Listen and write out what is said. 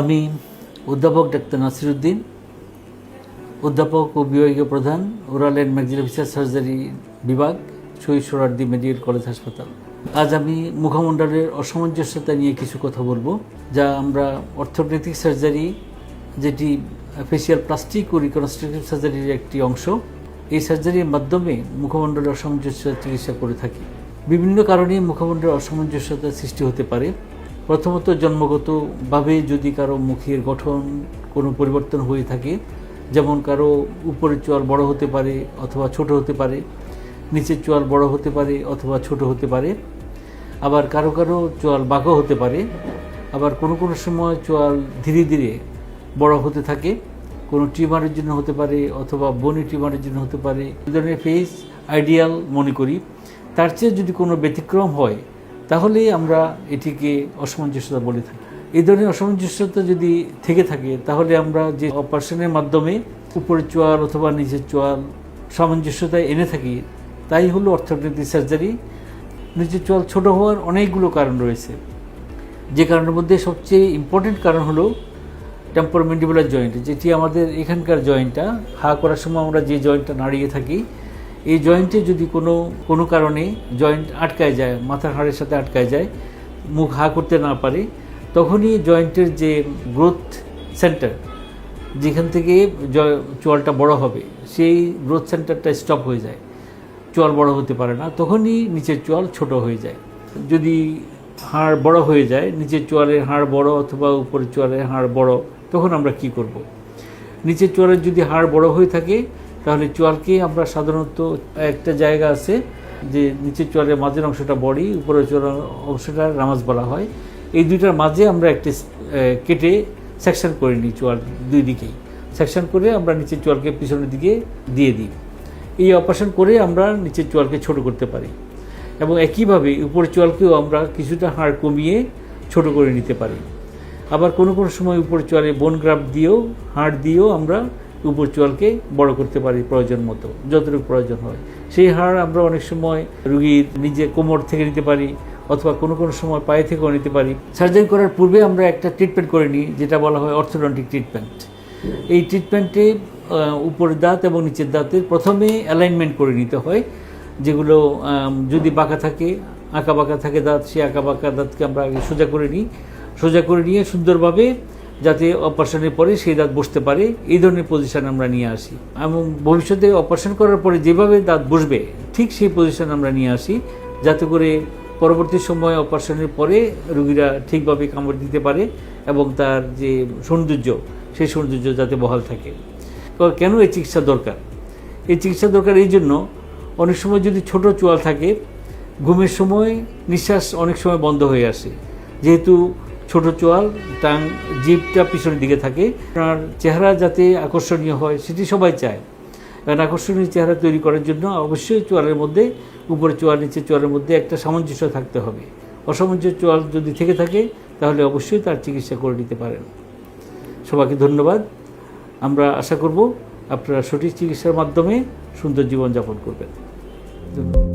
আমি অধ্যাপক ডাক্তার নাসিরুদ্দিন, অধ্যাপক ও বিভাগীয় প্রধান ওরাল অ্যান্ড ম্যাক্সিলোফেশিয়াল সার্জারি বিভাগ, শহীদ সোহরার্দি মেডিকেল কলেজ হাসপাতাল। আজ আমি মুখমণ্ডলের অসামঞ্জস্যতা নিয়ে কিছু কথা বলব, যা আমরা অর্থোপেডিক সার্জারি, যেটি ফেসিয়াল প্লাস্টিক ও রিকনস্ট্রাকটিভ সার্জারির একটি অংশ, এই সার্জারির মাধ্যমে মুখমণ্ডলের অসামঞ্জস্যতা চিকিৎসা করে থাকি। বিভিন্ন কারণে মুখমণ্ডলের অসামঞ্জস্যতার সৃষ্টি হতে পারে। প্রথমত জন্মগতভাবে যদি কারও মুখের গঠন কোনো পরিবর্তন হয়ে থাকে, যেমন কারও উপরের চোয়াল বড় হতে পারে অথবা ছোট হতে পারে, নিচের চোয়াল বড় হতে পারে অথবা ছোট হতে পারে, আবার কারও কারও চোয়াল বাঁকো হতে পারে, আবার কোনো কোনো সময় চোয়াল ধীরে ধীরে বড় হতে থাকে, কোনো টিউমারের জন্য হতে পারে অথবা বনি টিউমারের জন্য হতে পারে। ধরনের ফেস আইডিয়াল মনে করি। তার চেয়ে যদি কোনো ব্যতিক্রম হয় তাহলে আমরা এটিকে অসামঞ্জস্যতা বলে থাকি। এই ধরনের অসামঞ্জস্যতা যদি থেকে থাকে, তাহলে আমরা যে অপারেশনের মাধ্যমে উপরের চোয়াল অথবা নিচের চোয়াল সামঞ্জস্যতায় এনে থাকি, তাই হলো অর্থোপেডিক সার্জারি। নিচের চোয়াল ছোট হওয়ার অনেকগুলো কারণ রয়েছে। যে কারণের মধ্যে সবচেয়ে ইম্পর্টেন্ট কারণ হলো টেম্পোরমেন্ডিবুলার জয়েন্ট যেটি আমাদের এখানকার জয়েন্টটা হা করার সময় আমরা যে জয়েন্টটা নাড়িয়ে থাকি এই জয়েন্টে যদি কোনো কোনো কারণে জয়েন্ট আটকায় যায়, মাথার হাড়ের সাথে আটকায় যায়, মুখ হা করতে না পারে, তখনই জয়েন্টের যে গ্রোথ সেন্টার, যেখান থেকে চোয়ালটা বড় হবে, সেই গ্রোথ সেন্টারটা স্টপ হয়ে যায় চোয়াল বড় হতে পারে না, তখনই নিচের চোয়াল ছোট হয়ে যায় যদি হাড় বড় হয়ে যায়, নিচের চোয়ালের হাড় বড় অথবা উপরের চোয়ালের হাড় বড়, তখন আমরা কি করব। নিচের চোয়ালের যদি হাড় বড় হয়ে থাকে তাহলে চোয়ালকে আমরা সাধারণত একটা জায়গা আছে যে নিচের চোয়ালের মাঝের অংশটা বডি, উপরের চোয়ালের অংশটা রামাজ বলা হয়। এই দুইটার মাঝে আমরা একটি কেটে সেকশন করে নিই চোয়াল দুই দিকেই। সেকশন করে আমরা নিচের চোয়ালকে পিছনের দিকে দিয়ে দিই। এই অপারেশন করে আমরা নিচের চোয়ালকে ছোট করতে পারি এবং একইভাবে উপরের চোয়ালকেও আমরা কিছুটা হাড় কমিয়ে ছোট করে নিতে পারি। আবার কোনো কোনো সময় উপর চোয়ালে বোন গ্রাফ দিয়েও, হাড় দিয়েও আমরা উপর চোয়ালকে বড় করতে পারি প্রয়োজন মতো, যতটুকু প্রয়োজন হয়। সেই হাড় আমরা অনেক সময় রুগীর নিজে কোমর থেকে নিতে পারি অথবা কোনো কোনো সময় পায়ে থেকেও নিতে পারি। সার্জারি করার পূর্বে আমরা একটা ট্রিটমেন্ট করে নিই, যেটা বলা হয় অর্থোডন্টিক ট্রিটমেন্ট। এই ট্রিটমেন্টে উপরের দাঁত এবং নিচের দাঁতের প্রথমে অ্যালাইনমেন্ট করে নিতে হয়, যেগুলো যদি বাঁকা থাকে, আঁকা বাঁকা থাকে দাঁত, সেই আঁকা বাঁকা দাঁতকে আমরা আগে সোজা করে নিই। সোজা করে নিয়ে সুন্দরভাবে যাতে অপারেশনের পরে সেই দাঁত বসতে পারে, এই ধরনের পজিশন আমরা নিয়ে আসি। এবং ভবিষ্যতে অপারেশন করার পরে যেভাবে দাঁত বসবে, ঠিক সেই পজিশন আমরা নিয়ে আসি, যাতে করে পরবর্তী সময় অপারেশনের পরে রুগীরা ঠিকভাবে কামড় দিতে পারে এবং তার যে সৌন্দর্য, সেই সৌন্দর্য যাতে বহাল থাকে। কেন এই চিকিৎসা দরকার? এই চিকিৎসা দরকার এই জন্য অনেক সময় যদি ছোট চোয়াল থাকে, ঘুমের সময় নিঃশ্বাস অনেক সময় বন্ধ হয়ে আসে। যেহেতু ছোট চোয়াল টাং জিপটা পিছনের দিকে থাকে। আপনার চেহারা যাতে আকর্ষণীয় হয়, সেটি সবাই চায়। কারণ আকর্ষণীয় চেহারা তৈরি করার জন্য অবশ্যই চোয়ালের মধ্যে, উপরে চোয়াল, নিচে চোয়ালের মধ্যে একটা সামঞ্জস্য থাকতে হবে। অসামঞ্জস্য চোয়াল যদি থেকে থাকে, তাহলে অবশ্যই তার চিকিৎসা করে নিতে পারেন। সবাইকে ধন্যবাদ। আমরা আশা করব আপনারা সঠিক চিকিৎসার মাধ্যমে সুন্দর জীবনযাপন করবেন। ধন্যবাদ।